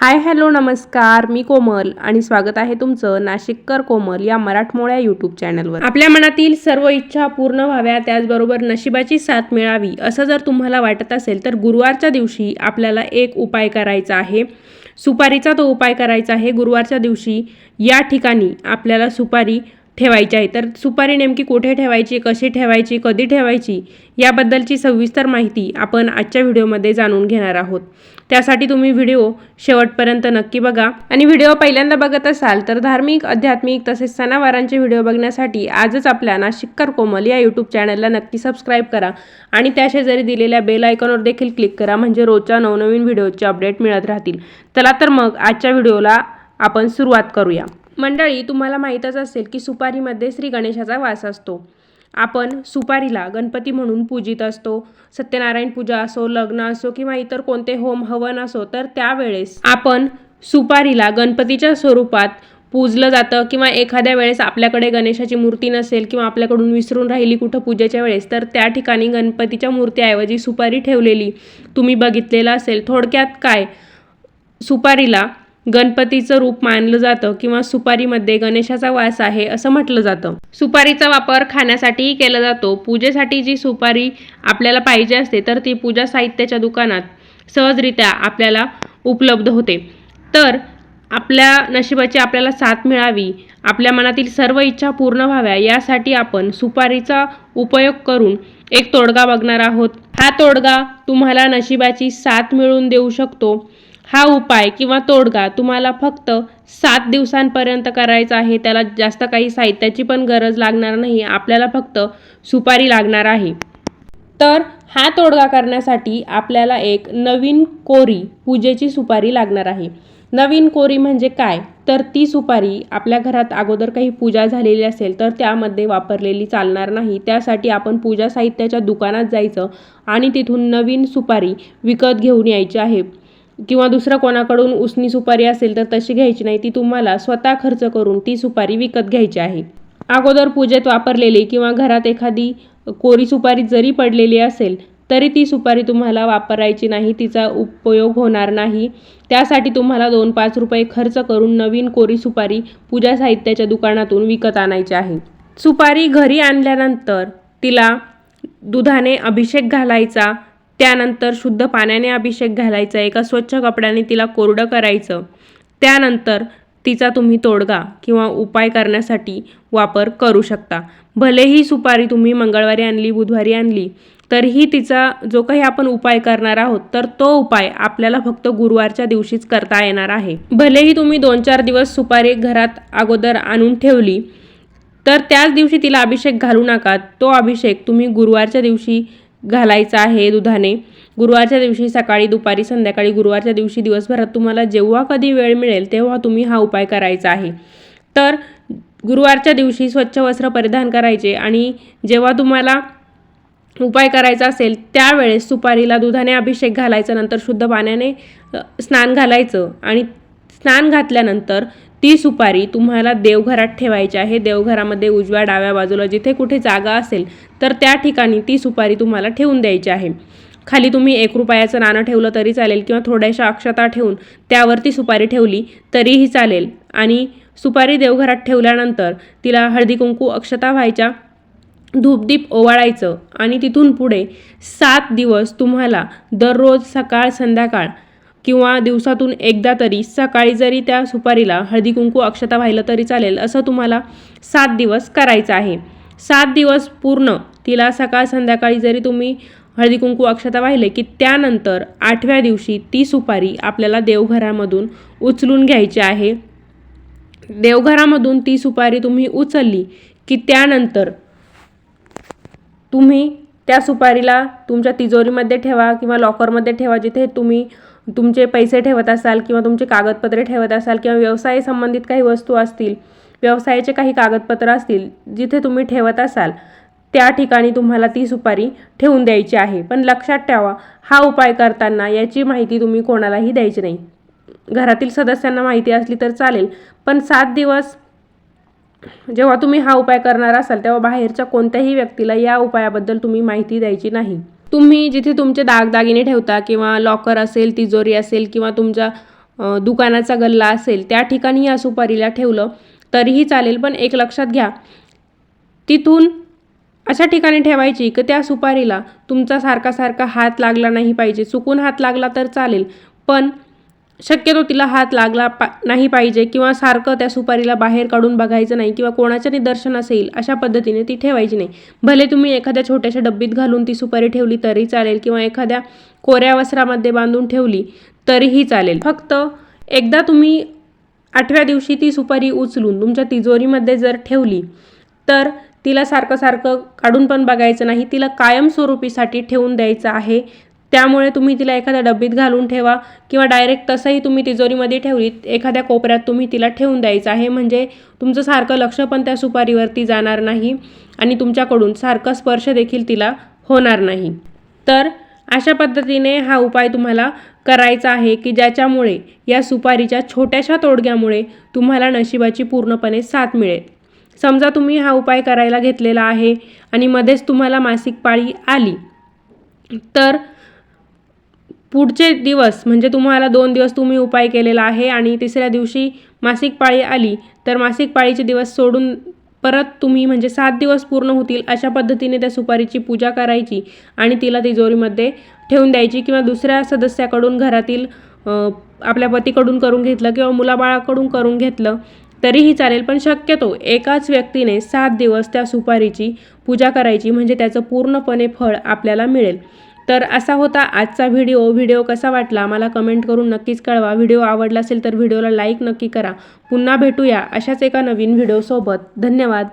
Hi hello नमस्कार. मी कोमल आणि स्वागत आहे तुमचं नाशिककर कोमल या मराठमोळ्या यूट्यूब चॅनलवर आपल्या मनातील सर्व इच्छा पूर्ण व्हाव्या त्याचबरोबर नशिबाची साथ मिळावी असं जर तुम्हाला वाटत असेल तर गुरुवारच्या दिवशी आपल्याला एक उपाय करायचा आहे. सुपारीचा तो उपाय करायचा आहे. गुरुवारच्या दिवशी या ठिकाणी आपल्याला सुपारी ठेवायची आहे. तर सुपारी नेमकी कुठे ठेवायची कशी ठेवायची कधी ठेवायची याबद्दलची सविस्तर माहिती आपण आजच्या व्हिडिओमध्ये जाणून घेणार आहोत. त्यासाठी तुम्ही व्हिडिओ शेवटपर्यंत नक्की बघा. आणि व्हिडिओ पहिल्यांदा बघत असाल तर धार्मिक आध्यात्मिक तसेच सणावारांचे व्हिडिओ बघण्यासाठी आजच आपल्या नाशिककर कोमल या यूट्यूब चॅनलला नक्की सबस्क्राईब करा. आणि त्या शेजारी दिलेल्या बेल आयकॉनवर देखील क्लिक करा म्हणजे रोजच्या नवनवीन व्हिडिओचे अपडेट मिळत राहतील. चला तर मग आजच्या व्हिडिओला आपण सुरुवात करूया. मंडळी तुम्हाला माहीतच असेल की सुपारीमध्ये श्री गणेशाचा वास असतो. आपण सुपारीला गणपती म्हणून पूजित असतो. सत्यनारायण पूजा असो लग्न असो किंवा इतर कोणते होम हवन असो तर त्यावेळेस आपण सुपारीला गणपतीच्या स्वरूपात पूजलं जातं किंवा एखाद्या वेळेस आपल्याकडे गणेशाची मूर्ती नसेल किंवा आपल्याकडून विसरून राहिली कुठं पूजेच्या वेळेस तर त्या ठिकाणी गणपतीच्या मूर्तीऐवजी सुपारी ठेवलेली तुम्ही बघितलेलं असेल. थोडक्यात काय? सुपारीला गणपतीचं रूप मानलं जातं किंवा सुपारीमध्ये गणेशाचा वास आहे असं म्हटलं जातं. सुपारीचा वापर खाण्यासाठीही केला जातो. पूजेसाठी जी सुपारी आपल्याला पाहिजे असते तर ती पूजा साहित्याच्या दुकानात सहजरित्या आपल्याला उपलब्ध होते. तर आपल्या नशिबाची आपल्याला साथ मिळावी आपल्या मनातील सर्व इच्छा पूर्ण व्हाव्या यासाठी आपण सुपारीचा उपयोग करून एक तोडगा बघणार आहोत. हा तोडगा तुम्हाला नशिबाची साथ मिळवून देऊ शकतो. हा उपाय किंवा तोडगा तुम्हाला फक्त सात दिवसांपर्यंत करायचा आहे त्याला जास्त काही साहित्याची पण गरज लागणार नाही आपल्याला फक्त सुपारी लागणार आहे. तर हा तोडगा करण्यासाठी आपल्याला एक नवीन कोरी पूजेची सुपारी लागणार आहे. नवीन कोरी म्हणजे काय? तर ती सुपारी आपल्या घरात अगोदर काही पूजा झालेली असेल तर त्यामध्ये वापरलेली चालणार नाही. त्यासाठी आपण पूजा साहित्याच्या दुकानात जायचं आणि तिथून नवीन सुपारी विकत घेऊन यायची आहे. किंवा दुसरं कोणाकडून उसनी सुपारी असेल तर तशी घ्यायची नाही ती तुम्हाला स्वतः खर्च करून ती सुपारी विकत घ्यायची आहे. अगोदर पूजेत वापरलेली किंवा घरात एखादी कोरी सुपारी जरी पडलेली असेल तरी ती सुपारी तुम्हाला वापरायची नाही तिचा उपयोग होणार नाही. त्यासाठी तुम्हाला दोन पाच रुपये खर्च करून नवीन कोरी सुपारी पूजा साहित्याच्या दुकानातून विकत आणायची आहे. सुपारी घरी आणल्यानंतर तिला दुधाने अभिषेक घालायचा त्यानंतर शुद्ध पाण्याने अभिषेक घालायचा एका स्वच्छ कपड्याने तिला कोरडं करायचं. त्यानंतर तिचा तुम्ही तोडगा किंवा उपाय करण्यासाठी वापर करू शकता. भलेही सुपारी तुम्ही मंगळवारी आणली बुधवारी आणली तरीही तिचा जो काही आपण उपाय करणार आहोत तर तो उपाय आपल्याला फक्त गुरुवारच्या दिवशीच करता येणार आहे. भलेही तुम्ही दोन चार दिवस सुपारी घरात अगोदर आणून ठेवली तर त्याच दिवशी तिला अभिषेक घालू नका. तो अभिषेक तुम्ही गुरुवारच्या दिवशी घालायचा आहे दुधाने. गुरुवारच्या दिवशी सकाळी दुपारी संध्याकाळी गुरुवारच्या दिवशी दिवसभरात तुम्हाला जेव्हा कधी वेळ मिळेल तेव्हा तुम्ही हा उपाय करायचा आहे. तर गुरुवारच्या दिवशी स्वच्छ वस्त्र परिधान करायचे आणि जेव्हा तुम्हाला उपाय करायचा असेल त्यावेळेस सुपारीला दुधाने अभिषेक घालायचा नंतर शुद्ध पाण्याने स्नान घालायचं आणि स्नान घातल्यानंतर ती सुपारी तुम्हाला देवघरात ठेवायची आहे. देवघरामध्ये उजव्या डाव्या बाजूला जिथे कुठे जागा असेल तर त्या ठिकाणी ती सुपारी तुम्हाला ठेवून द्यायची आहे. खाली तुम्ही एक रुपयाचं नाणं ठेवलं तरी चालेल किंवा थोड्याशा अक्षता ठेवून त्यावरती सुपारी ठेवली तरीही चालेल. आणि सुपारी देवघरात ठेवल्यानंतर तिला हळदी कुंकू अक्षता व्हायच्या धूपदीप ओवाळायचं आणि तिथून पुढे सात दिवस तुम्हाला दररोज सकाळ संध्याकाळ किंवा दिवसातून एकदा तरी सकाळी जरी त्या सुपारीला हळदी कुंकू अक्षता व्हायला तरी चालेल असं तुम्हाला सात दिवस करायचं आहे. सात दिवस पूर्ण तिला सकाळ संध्याकाळी जरी तुम्ही हळदी कुंकू अक्षता वाहिले की त्यानंतर आठव्या दिवशी ती सुपारी आपल्याला देवघरामधून उचलून घ्यायची आहे. देवघरामधून ती सुपारी तुम्ही उचलली की त्यानंतर तुम्ही त्या सुपारीला तुमच्या तिजोरीमध्ये ठेवा किंवा लॉकरमध्ये ठेवा जिथे तुम्ही तुमचे पैसे ठेवत असाल किंवा तुमचे कागदपत्रे ठेवत असाल किंवा व्यवसाय संबंधित काही वस्तू असतील व्यवसायाचे काही कागदपत्र असतील जिथे तुम्ही ठेवत असाल त्या ठिकाणी तुम्हाला ती सुपारी ठेवून द्यायची आहे. पण लक्षात ठेवा हा उपाय करताना याची माहिती तुम्ही कोणालाही द्यायची नाही. घरातील सदस्यांना माहिती असली तर चालेल पण सात दिवस जेव्हा तुम्ही हा उपाय करणार असाल तेव्हा बाहेरच्या कोणत्याही व्यक्तीला या उपायाबद्दल तुम्ही माहिती द्यायची नाही. तुम्ही जिथे तुमचे दागदागिने ठेवता किंवा लॉकर असेल तिजोरी असेल किंवा तुमच्या दुकानाचा गल्ला असेल त्या ठिकाणी या सुपारीला ठेवलं तरीही चालेल. पण एक लक्षात घ्या तिथून अशा ठिकाणी ठेवायची की त्या सुपारीला तुमचा सारखा सारखा हात लागला नाही पाहिजे. चुकून हात लागला तर चालेल पण शक्यतो तिला हात लागला पा नाही पाहिजे किंवा सारखं त्या सुपारीला बाहेर काढून बघायचं नाही किंवा कोणाच्या निदर्शनास येईल अशा पद्धतीने ती ठेवायची नाही. भले तुम्ही एखाद्या छोट्याशा डब्बीत घालून ती सुपारी ठेवली तरी चालेल किंवा एखाद्या कोऱ्या वस्त्रामध्ये बांधून ठेवली तरीही चालेल. फक्त एकदा तुम्ही आठव्या दिवशी ती सुपारी उचलून तुमच्या तिजोरीमध्ये जर ठेवली तर तिला सारखं सारखं काढून पण बघायचं नाही. तिला कायमस्वरूपीसाठी ठेवून द्यायचं आहे. त्यामुळे तुम्ही तिला एखाद्या डब्बीत घालून ठेवा किंवा डायरेक्ट तसंही तुम्ही तिजोरीमध्ये ठेवलीत एखाद्या कोपऱ्यात तुम्ही तिला ठेवून द्यायचं आहे. म्हणजे तुमचं सारखं लक्ष पण त्या सुपारीवरती जाणार नाही आणि तुमच्याकडून सारखा स्पर्श देखील तिला होणार नाही. तर अशा पद्धतीने हा उपाय तुम्हाला करायचा आहे की ज्याच्यामुळे या सुपारीच्या छोट्याशा तोडग्यामुळे तुम्हाला नशिबाची पूर्णपणे साथ मिळेल. समजा तुम्ही हा उपाय करायला घेतलेला आहे आणि मध्येच तुम्हाला मासिक पाळी आली तर पुढचे दिवस म्हणजे तुम्हाला दोन दिवस तुम्ही उपाय केलेला आहे आणि तिसऱ्या दिवशी मासिक पाळी आली तर मासिक पाळीचे दिवस सोडून परत तुम्ही म्हणजे सात दिवस पूर्ण होतील अशा पद्धतीने त्या सुपारीची पूजा करायची आणि तिला तिजोरीमध्ये ठेवून द्यायची किंवा दुसऱ्या सदस्याकडून घरातील आपल्या पतीकडून करून घेतलं किंवा मुलाबाळाकडून करून घेतलं तरीही चालेल. पण शक्यतो एकाच व्यक्तीने सात दिवस त्या सुपारीची पूजा करायची म्हणजे त्याचं पूर्णपणे फळ आपल्याला मिळेल. तर असा होता आजचा व्हिडिओ व्हिडिओ कसा वाटला? मला कमेंट करून नक्कीच कळवा. व्हिडिओ आवडला असेल तर व्हिडिओला लाईक नक्की करा. पुन्हा भेटूया अशाच एका नवीन व्हिडिओसोबत धन्यवाद.